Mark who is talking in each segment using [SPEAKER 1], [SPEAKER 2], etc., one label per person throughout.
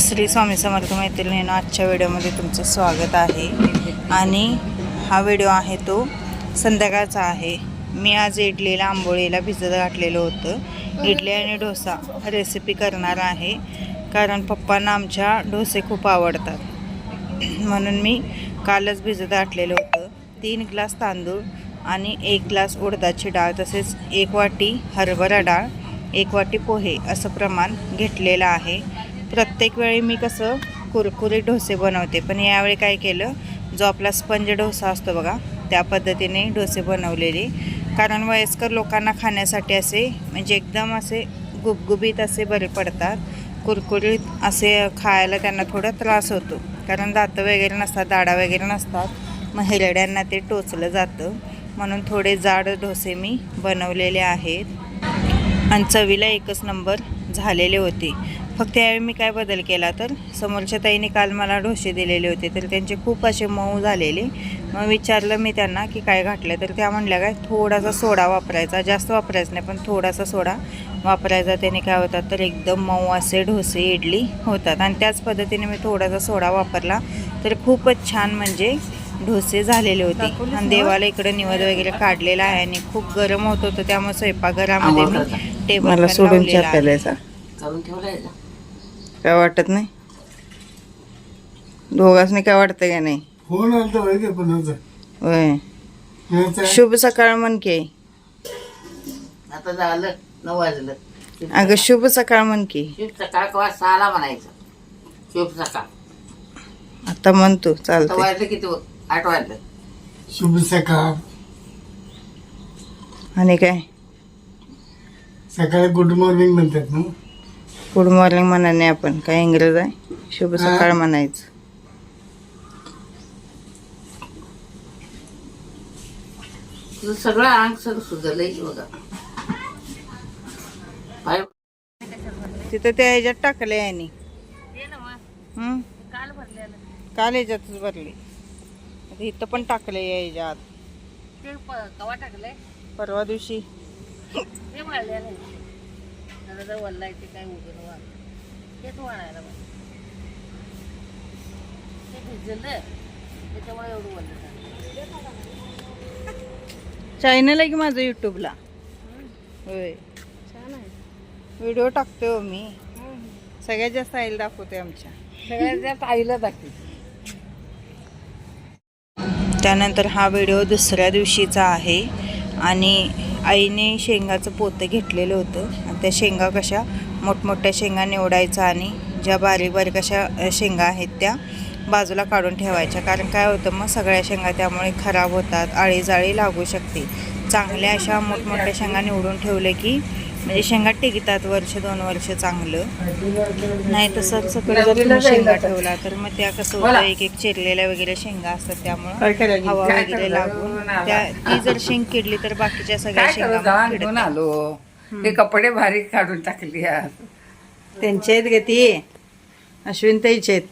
[SPEAKER 1] श्री स्वामी समर्थ मैत्रिणींनो आजच्या व्हिडिओमध्ये तुमचं स्वागत आहे. आणि हा व्हिडिओ आहे तो संध्याकाळचा आहे. मी आज इडलीला आंबोळीला भिजत घातलेलं होतं. इडली आणि डोसा रेसिपी करणार आहे. कारण पप्पांना आमच्या डोसे खूप आवडतात. म्हणून मी कालच भिजत आटलेलं होतं. तीन ग्लास तांदूळ आणि एक ग्लास उडदाची डाळ तसेच एक वाटी हरभरा डाळ एक वाटी पोहे असं प्रमाण घेतलेलं आहे. प्रत्येक वेळी मी कसं कुरकुरीत डोसे बनवते पण यावेळी काय केलं जो आपला स्पंज डोसा असतो बघा त्या पद्धतीने डोसे बनवलेले. कारण वयस्कर लोकांना खाण्यासाठी असे म्हणजे एकदम असे गुबगुबीत असे बरे पडतात. कुरकुरीत असे खायला त्यांना थोडा त्रास होतो. कारण दातं वगैरे नसतात दाडा वगैरे नसतात. मग हिरड्यांना ते टोचलं जातं. म्हणून थोडे जाड डोसे मी बनवलेले आहेत. आणि चवीला एकच नंबर झालेले होते. फक्त यावेळी मी काय बदल केला तर समोरच्या ताईने काल मला डोसे दिलेले होते तर त्यांचे खूप असे मऊ झालेले. मग विचारलं मी त्यांना की काय घातलं तर त्या म्हणल्या काय थोडासा सोडा वापरायचा जास्त वापरायचा नाही पण थोडासा सोडा. वापरायचा त्याने काय होतात तर एकदम मऊ असे डोसे इडली होतात. आणि त्याच पद्धतीने मी थोडासा सोडा वापरला तर खूपच छान म्हणजे डोसे झालेले होते. आणि देवाला इकडे निवद वगैरे काढलेला आहे आणि खूप गरम होत होतं त्यामुळे स्वयंपाकघरामध्ये मी टेबल
[SPEAKER 2] सोडून काय वाटत नाही? दोघांनी काय वाटतं का नाही?
[SPEAKER 3] होय.
[SPEAKER 2] शुभ सकाळ म्हण की.
[SPEAKER 4] आता झालं. नऊ वाजलं.
[SPEAKER 2] अगं शुभ सकाळ म्हण की.
[SPEAKER 4] शुभ सकाळ किंवा सहाला म्हणायचं. शुभ सकाळ.
[SPEAKER 2] आता म्हणतो
[SPEAKER 4] आता
[SPEAKER 2] चालतंय.
[SPEAKER 4] वाजलं किती आठ वाजलं.
[SPEAKER 3] शुभ सकाळ.
[SPEAKER 2] आणि काय?
[SPEAKER 3] सकाळी गुड मॉर्निंग म्हणतात ना?
[SPEAKER 2] गुड मॉर्निंग म्हणा नाही आपण काय इंग्रज आहे? शुभ सकाळ म्हणायचं.
[SPEAKER 4] तुझं सगळं अंग सगळं सुजलंय की बघा.
[SPEAKER 2] तिथं त्या ह्याच्यात टाकलं यांनी. हं? काल ह्याच्यातच भरली. आता इथं पण टाकलं या ह्याच्यात. परवा दिवशी. चॅनल आहे की माझं युट्यूबला होय. व्हिडिओ टाकते हो मी. सगळ्यात जास्त आईला दाखवते आमच्या.
[SPEAKER 4] सगळ्यात जास्त आईला दाखवते.
[SPEAKER 1] त्यानंतर हा व्हिडिओ दुसऱ्या दिवशीचा आहे. आणि आईने शेंगाचं पोतं घेतलेलं होतं. आणि त्या शेंगा कशा मोठमोठ्या शेंगा निवडायचा आणि ज्या बारीक बारीक अशा शेंगा आहेत त्या बाजूला काढून ठेवायच्या. कारण काय होतं मग सगळ्या शेंगा त्यामुळे खराब होतात आळी जाळी लागू शकते. चांगल्या अशा मोठमोठ्या शेंगा निवडून ठेवले की म्हणजे शेंगा टिकतात वर्ष दोन वर्ष चांगलं. नाही तर सर सगळं जर तुम्ही शेंगा ठेवला तर मग त्या कसं होतं एक एक चिरलेल्या वगैरे शेंगा असतात त्यामुळं? हवा वगैरे? लागून त्या ती जर शेंग किडली तर बाकीच्या सगळ्या
[SPEAKER 4] काय
[SPEAKER 1] शेंगा.
[SPEAKER 4] घेऊन आलो. ते कपडे भारी काढून टाकली आज.
[SPEAKER 2] त्यांचे आहेत का ती. अश्विन ताईचे आहेत.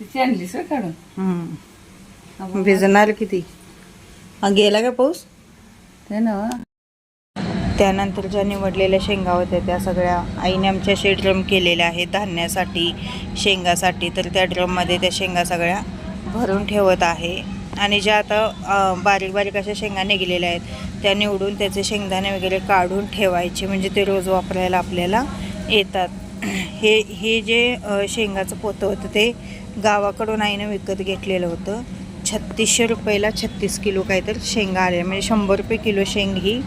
[SPEAKER 4] तिची आणलीस होय काढून.
[SPEAKER 2] भिजणार किती? गेला का पाऊस?
[SPEAKER 4] ते ना.
[SPEAKER 1] त्यानंतर ज्या निवडलेल्या शेंगा होत्या त्या सगळ्या आईने आमच्या असे ड्रम केलेल्या आहेत धान्यासाठी शेंगासाठी. तर त्या ड्रममध्ये त्या शेंगा सगळ्या भरून ठेवत आहे. आणि ज्या आता बारीक बारीक अशा शेंगा निघलेल्या आहेत त्या निवडून त्याचे शेंगदाणे वगैरे काढून ठेवायचे. म्हणजे ते रोज वापरायला आपल्याला येतात. हे हे जे शेंगाचं पोतं होतं ते गावाकडून आईनं विकत घेतलेलं होतं. छत्तीसशे रुपयाला छत्तीस किलो काहीतरी शेंगा आल्या म्हणजे शंभर रुपये किलो शेंग ही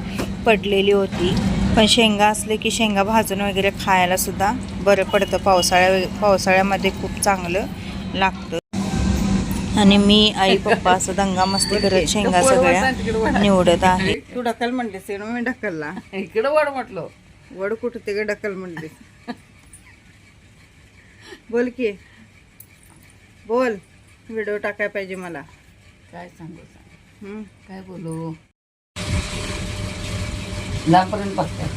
[SPEAKER 1] पडलेली होती. पण शेंगा असले की शेंगा भाजून वगैरे खायला सुद्धा बरं पडतं. पावसाळ्या पावसाळ्यामध्ये खूप चांगलं लागतं. आणि मी आई पप्पा असं दंगा मस्ती करत शेंगा सगळ्या निवडत आहे.
[SPEAKER 2] तू ढकल म्हणलीस मी ढकलला.
[SPEAKER 4] इकडं वड म्हटलं.
[SPEAKER 2] वड कुठं ते का ढकल म्हणलीस. बोल की. बोल. व्हिडिओ टाकाय पाहिजे मला.
[SPEAKER 4] काय सांगू सांग.
[SPEAKER 2] हम्म.
[SPEAKER 4] काय बोलू? लांबपर्यंत पकतात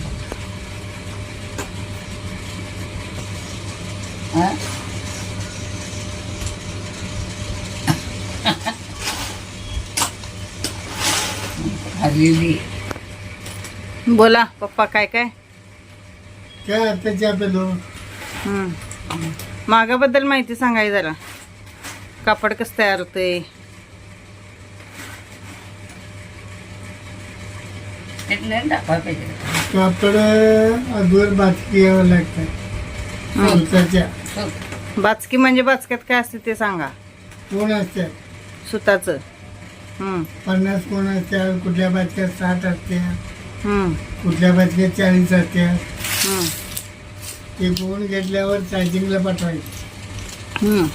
[SPEAKER 1] बोला पप्पा काय काय?
[SPEAKER 3] काय
[SPEAKER 1] त्याच्या मागाबद्दल माहिती सांगाय जरा. कापड कसं तयार होतंय?
[SPEAKER 4] त्यातलं पाहिजे
[SPEAKER 3] अगोदर बातकी यावं लागतं. सुताच्या
[SPEAKER 4] हो.
[SPEAKER 1] बाचकी म्हणजे बाचक्यात काय असते ते सांगा
[SPEAKER 3] कोण असतात
[SPEAKER 1] सुताचं हम्म.
[SPEAKER 3] पन्नास कोण असतात कुठल्या बातक्यात साठ
[SPEAKER 1] हम्म.
[SPEAKER 3] कुठल्या बातक्यात चाळीस
[SPEAKER 1] हम्म.
[SPEAKER 3] ते कोण घेतल्यावर सायझिंगला पाठवायचं
[SPEAKER 1] हम्म.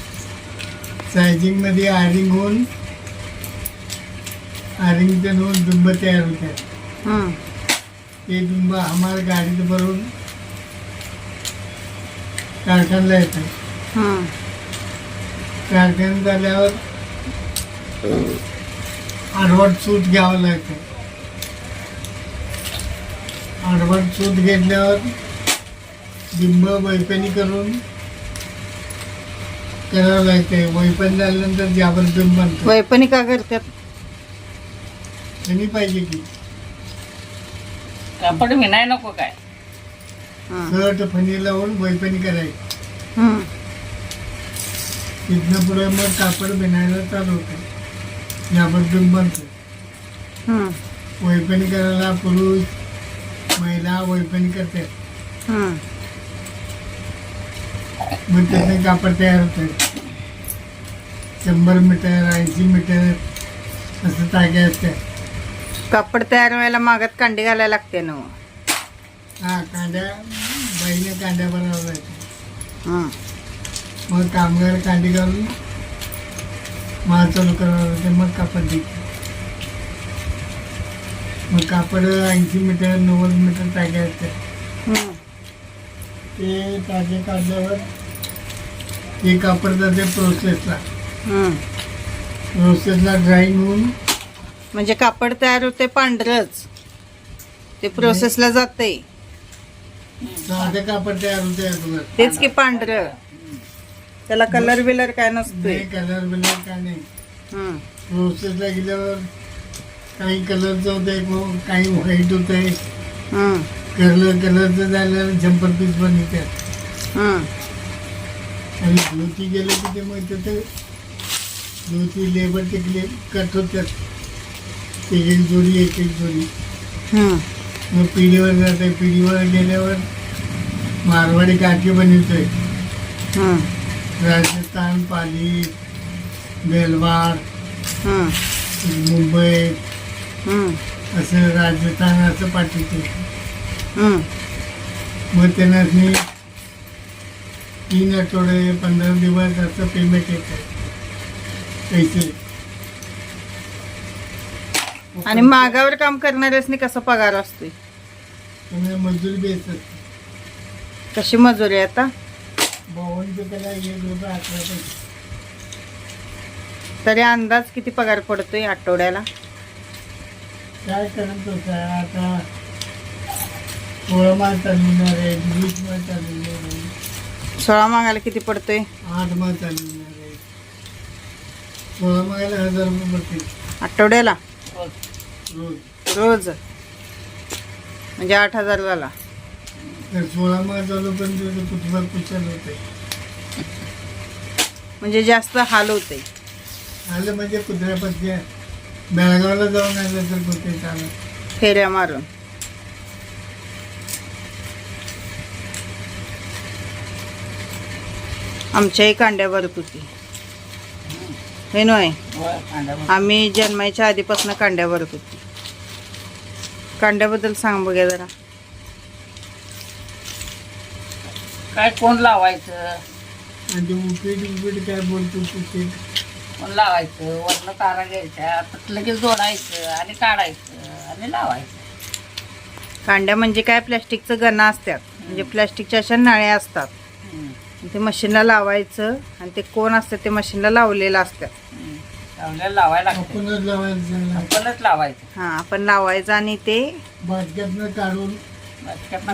[SPEAKER 3] सायझिंगमध्ये आरिंग होऊन आरिंगचं होऊन दुंब तयार होतात. ते दुंब आम्हाला गाडीत भरून कारखान्याला येतात. कारखान्यात झाल्यावर आडवट सूत घ्यावं लागतं. आडवट सूत घेतल्यावर बिंब वैपणी करून करावं लागतंय. वैपण झाल्यानंतर जाबर बिंब
[SPEAKER 1] वैपणी का करतात?
[SPEAKER 3] त्यांनी पाहिजे की.
[SPEAKER 4] कापड विनाय नको काय.
[SPEAKER 3] शर्ट फणी लावून वैपणी करायची
[SPEAKER 1] हम्म.
[SPEAKER 3] तिथनं पुढे मग कापड बिनायला चालू होतं जाबर बिंब बनतो
[SPEAKER 1] हम्म.
[SPEAKER 3] वैपणी करायला पुरुष महिला वैपणी करतात
[SPEAKER 1] हम्म.
[SPEAKER 3] मग त्याचं कापड तयार होतं शंभर मीटर ऐंशी मीटर असं तागे असतात
[SPEAKER 1] कापड तयार व्हायला मागात कांडी घालायला लागते ना हो.
[SPEAKER 3] हा कांड्या बाईने कांड्या बनवाव्या लागतात
[SPEAKER 1] हम्म.
[SPEAKER 3] मग कामगार कांडी घालून माल चालू करावं लागते मग कापड निघतं मग कापड ऐंशी मीटर नव्वद मीटर असतात
[SPEAKER 1] हम्म.
[SPEAKER 3] ते तागे काढल्यावर ते कापड जाते प्रोसेसला. प्रोसेसला ड्राईंग होऊन
[SPEAKER 1] म्हणजे कापड तयार होते पांढरच. ते प्रोसेसला जाते
[SPEAKER 3] साधं कापड तयार होते अगोदर
[SPEAKER 1] तेच की पांढरं. त्याला कलर बिलर काय नसतोय.
[SPEAKER 3] नाही कलर बिलर काय नाही. प्रोसेसला गेल्यावर काही कलरचं होतंय को- काही व्हाईट होतंय
[SPEAKER 1] हम्म.
[SPEAKER 3] कलर कलरचं झाल्यावर जम्पर पीस बनवतात
[SPEAKER 1] हम्म.
[SPEAKER 3] आणि धोती गेलं की ते मग तिथे धोती लेबर टिकले कट होतात. एक एक जोडी एक एक जोडी
[SPEAKER 1] हम्म.
[SPEAKER 3] मग पिढीवर जाते पिढीवर गेल्यावर मारवाडी काठी बनवतोय
[SPEAKER 1] हम्म.
[SPEAKER 3] राजस्थान पाली बेलवाड
[SPEAKER 1] हम्म.
[SPEAKER 3] मुंबई
[SPEAKER 1] हम्म.
[SPEAKER 3] असं राजस्थान असं पाठवते
[SPEAKER 1] हम्म.
[SPEAKER 3] मग त्यांना मी तीन आठवडे पंधरा दिवस असं पेमेंट येतं पैसे
[SPEAKER 1] आणि मागावर काम करणाऱ्यासनी कसा पगार असतोय?
[SPEAKER 3] मजुरी असते
[SPEAKER 1] कशी मजुरी आता? तरी अंदाज किती पगार पडतोय आठवड्याला?
[SPEAKER 3] काय करत होता? आता सोळा माल चालवणार आहे वीस माल चालवणार आहे.
[SPEAKER 1] सोळा मागायला किती पडतोय?
[SPEAKER 3] आठ माल चालवणार आहे. सोळा मागायला हजार रुपये पडतील.
[SPEAKER 1] आठवड्याला?
[SPEAKER 4] रोज.
[SPEAKER 1] म्हणजे आठ हजार झाला
[SPEAKER 3] तर सोळा माल चालू पण तुझं कुठवर कुशल होते
[SPEAKER 1] म्हणजे जास्त हाल होते
[SPEAKER 3] आलं म्हणजे कुत्र्यापाशी बेळगावला जाऊन आलं तर कुठे चालत
[SPEAKER 1] फेऱ्या मारून. आमच्याही कांड्या भरत होती हे नव्हे?
[SPEAKER 4] कांदा भर.
[SPEAKER 1] आम्ही जन्माच्या आधीपासून कांड्या भरत होती कांड्याबद्दल सांग बघा जरा.
[SPEAKER 4] काय कोण लावायचं?
[SPEAKER 3] आणि ते उपीट उपीट काय बोलतो
[SPEAKER 4] कोण लावायचं? वरनं तारा घ्यायच्या तर लगेच जोडायचं आणि काढायचं आणि लावायचं.
[SPEAKER 1] कांड्या म्हणजे काय? प्लॅस्टिकचं गणा असतात म्हणजे प्लॅस्टिकच्या अशा नळ्या असतात.
[SPEAKER 4] हम्म.
[SPEAKER 1] ते मशीनला लावायचं आणि ते कोण असतं ते मशीनला लावलेलं असतात
[SPEAKER 4] हम्म. लावल्याला लावायला लागतं.
[SPEAKER 3] आपणच लावायचं. त्यांना.
[SPEAKER 4] आपणच लावायचं.
[SPEAKER 1] हां आपण लावायचं आणि ते
[SPEAKER 3] काढून.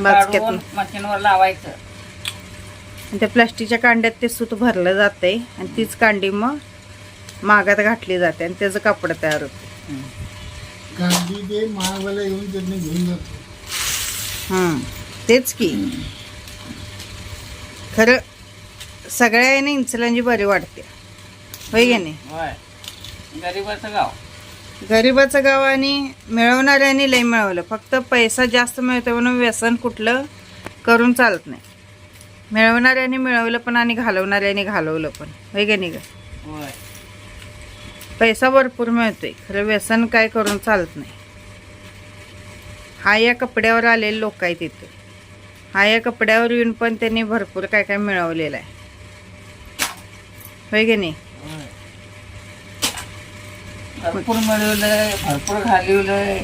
[SPEAKER 4] काढून मशीनवर लावायचं.
[SPEAKER 1] आणि त्या प्लास्टिकच्या कांड्यात ते सूत भरलं जाते आणि तीच कांडी मग मागात घातली जाते आणि त्याचं कापड तयार होतं.
[SPEAKER 4] हम्म.
[SPEAKER 3] कांदी ते महागाला येऊन त्यांनी घेऊन जातो.
[SPEAKER 1] हां तेच की. खरं सगळ्यांनी इन्सुलिनची बरी वाटते होय की नाही?
[SPEAKER 4] होय. गरीबाचं गाव.
[SPEAKER 1] गरिबाचं गाव आणि मिळवणाऱ्यांनी लय मिळवलं. फक्त पैसा जास्त मिळतो म्हणून व्यसन कुठलं करून चालत नाही. मिळवणाऱ्यांनी मिळवलं पण आणि घालवणाऱ्यांनी घालवलं पण. होय की नाही ग?
[SPEAKER 4] होय.
[SPEAKER 1] पैसा भरपूर मिळतोय. खरं व्यसन काय करून चालत नाही. हा या कपड्यावर आलेले लोक आहेत तिथे हा या कपड्यावर येऊन पण त्यांनी भरपूर काय काय मिळवलेलं आहे. होय की नाही?
[SPEAKER 4] भरपूर मिळवलंय भरपूर घालवलंय.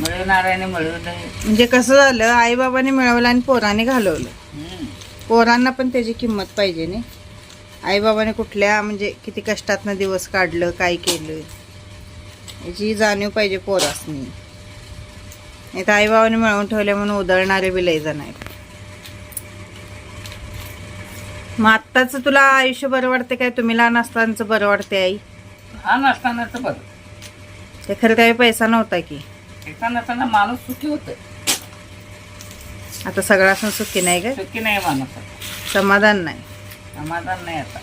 [SPEAKER 4] मिळवणाऱ्याने मिळवलंय.
[SPEAKER 1] म्हणजे कसं झालं आईबाबांनी मिळवलं आणि पोराने घालवलं.
[SPEAKER 4] हम्म.
[SPEAKER 1] पोरांना पण त्याची किंमत पाहिजे नाही. आईबाबाने कुठल्या म्हणजे किती कष्टातनं दिवस काढलं काय केलं. याची जाणीव पाहिजे पोरासनी. नाही तर आईबाबाने मिळवून ठेवल्या म्हणून उधळणारे बी लय जण आहेत. मग आत्ताचं तुला आयुष्य बरं वाटते काय? तुम्ही लहान असतानाचं बरं वाटते आई?
[SPEAKER 4] हा नसतानाच बरं.
[SPEAKER 1] ते खरं काही पैसा नव्हता की.
[SPEAKER 4] एका नसताना माणूस सुखी होत
[SPEAKER 1] आता सगळा सुखी नाही का?
[SPEAKER 4] सुखी नाही माणूस आता.
[SPEAKER 1] समाधान नाही.
[SPEAKER 4] समाधान नाही आता.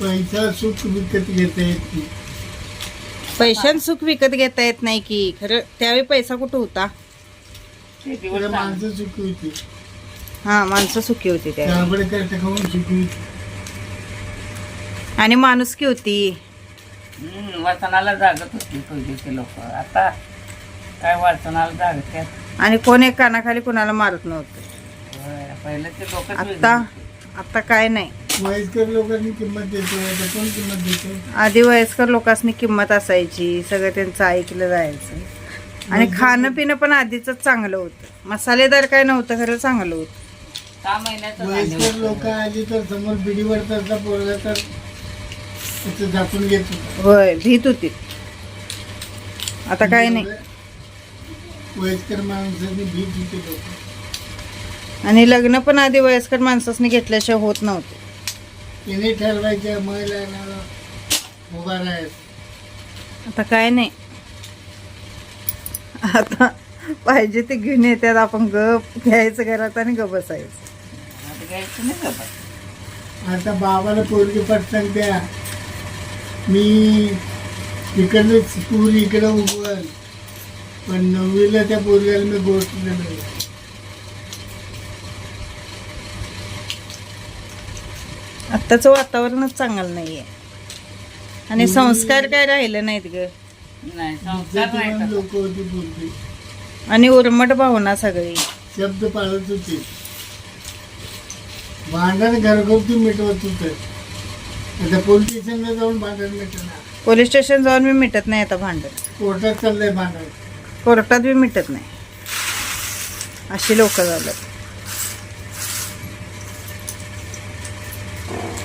[SPEAKER 3] पैसा सुख विकत घेता येत नाही.
[SPEAKER 1] पैशान सुख विकत घेता येत नाही की. खरं त्यावेळी पैसा कुठं होता?
[SPEAKER 4] ते दिवस
[SPEAKER 3] त्याला
[SPEAKER 4] चांगले.
[SPEAKER 3] माणसं सुखी होती.
[SPEAKER 1] हा माणसं सुखी होती त्यावेळी.
[SPEAKER 3] त्याकडे काय खाऊन सुखी होती.
[SPEAKER 1] आणि माणुसकी होती?
[SPEAKER 4] वाचनाला जागत होती पूर्वीचे लोक. आता काय वाचनाला जागत्यात?
[SPEAKER 1] आणि कोण एक कानाखाली कोणाला मारत नव्हतं.
[SPEAKER 4] होय, पहिल्याचे लोक
[SPEAKER 1] आता आता काय नाही.
[SPEAKER 3] वयस्कर लोकांनी किंमत देतो आता कोण किंमत देतो
[SPEAKER 1] आधी वयस्कर लोकांनी किंमत असायची सगळं त्यांचं ऐकलं जायचं. आणि खाणं पिणं पण आधीच चांगलं होतं. मसालेदार काय नव्हतं खरं चांगलं होतं.
[SPEAKER 4] सहा महिन्याचं
[SPEAKER 3] वयस्कर लोक. आली तर समोर बिडीवर तर पोरगा तर तिथं झाकून घेत होता.
[SPEAKER 1] होय भीत होती. आता काय नाही.
[SPEAKER 3] वयस्कर माणसांनी भीत होते लोक.
[SPEAKER 1] आणि लग्न पण आधी वयस्कर माणसाने घेतल्याशिवाय होत नव्हते.
[SPEAKER 3] तिने ठरवायच्या महिलांना उभा राहायचं.
[SPEAKER 1] आता काय नाही. आता पाहिजे ते घेऊन येतात आपण गप घ्यायचं घरात आणि गप बसायचं.
[SPEAKER 4] आता घ्यायचं नाही का बाई?
[SPEAKER 3] आता बाबाला पोरगी पटकन द्या. मी तिकडलं पूर इकडं उगवल पण नववीला त्या पोरग्याला मी गोष्ट नाही
[SPEAKER 1] आत्ताचं वातावरणच चांगलं नाहीये. आणि संस्कार काय राहिलं नाहीत ग?
[SPEAKER 4] नाही संस्कार नाही.
[SPEAKER 3] लोक होती
[SPEAKER 1] आणि उर्मट भावना सगळी.
[SPEAKER 3] शब्द पाळत होते. भांडण घरगुती मिटवत होते. आता पोलीस स्टेशनला जाऊन भांडण मिटणार.
[SPEAKER 1] पोलीस स्टेशन जाऊन मी मिटत नाही आता भांडण.
[SPEAKER 3] कोर्टात चाललंय भांडण.
[SPEAKER 1] कोर्टात बी मिटत नाही. अशी लोक झालं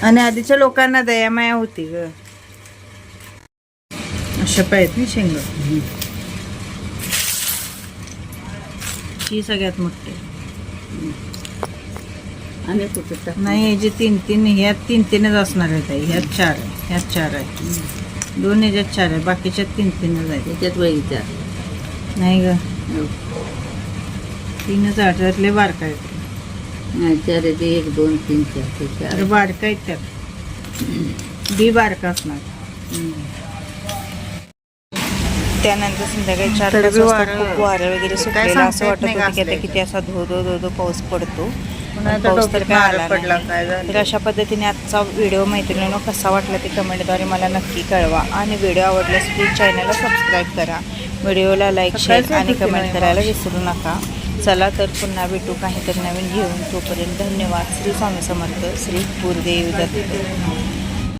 [SPEAKER 1] आणि आधीच्या लोकांना दयामाया होती ग. अशा पाहिजेत ना शेंग. ही सगळ्यात मोठी.
[SPEAKER 4] आणि कुठे टाक-
[SPEAKER 1] नाही हे जे तीन तीन ह्यात तीन तीनच असणार आहेत. ह्यात चार आहे. ह्यात चार आहे दोन ह्याच्यात चार आहे बाकीच्यात तीन तीनच आहेत.
[SPEAKER 4] त्याच्यात वैद्या
[SPEAKER 1] नाही ग. तीनच आठ त्यातले बारका आहेत.
[SPEAKER 4] नाही चार आहे ते एक दोन तीन चार. ते चार
[SPEAKER 1] अरे बारका आहेत त्यात. बी बारका असणार. त्यानंतर संध्याकाळी चार
[SPEAKER 2] तर
[SPEAKER 1] वाजता
[SPEAKER 2] वारं-
[SPEAKER 1] खूप वारं वगैरे सुटलेलं सांगता
[SPEAKER 2] असं
[SPEAKER 1] येत
[SPEAKER 2] वाटत
[SPEAKER 1] नाही
[SPEAKER 2] होतं की आता किती असा धो धो धो धो पाऊस पडतो. पाऊस तर काय आला अशा पद्धतीने आजचा व्हिडिओ मैत्रिणींनो कसा वाटला ते कमेंटद्वारे मला नक्की कळवा. आणि व्हिडिओ आवडल्यास प्लीज चॅनलला सबस्क्राईब करा. व्हिडिओला लाईक शेअर आणि कमेंट करायला विसरू नका. चला तर पुन्हा भेटू काहीतरी नवीन घेऊन. तोपर्यंत धन्यवाद. श्री स्वामी समर्थ. श्री गुरुदेव दत्त.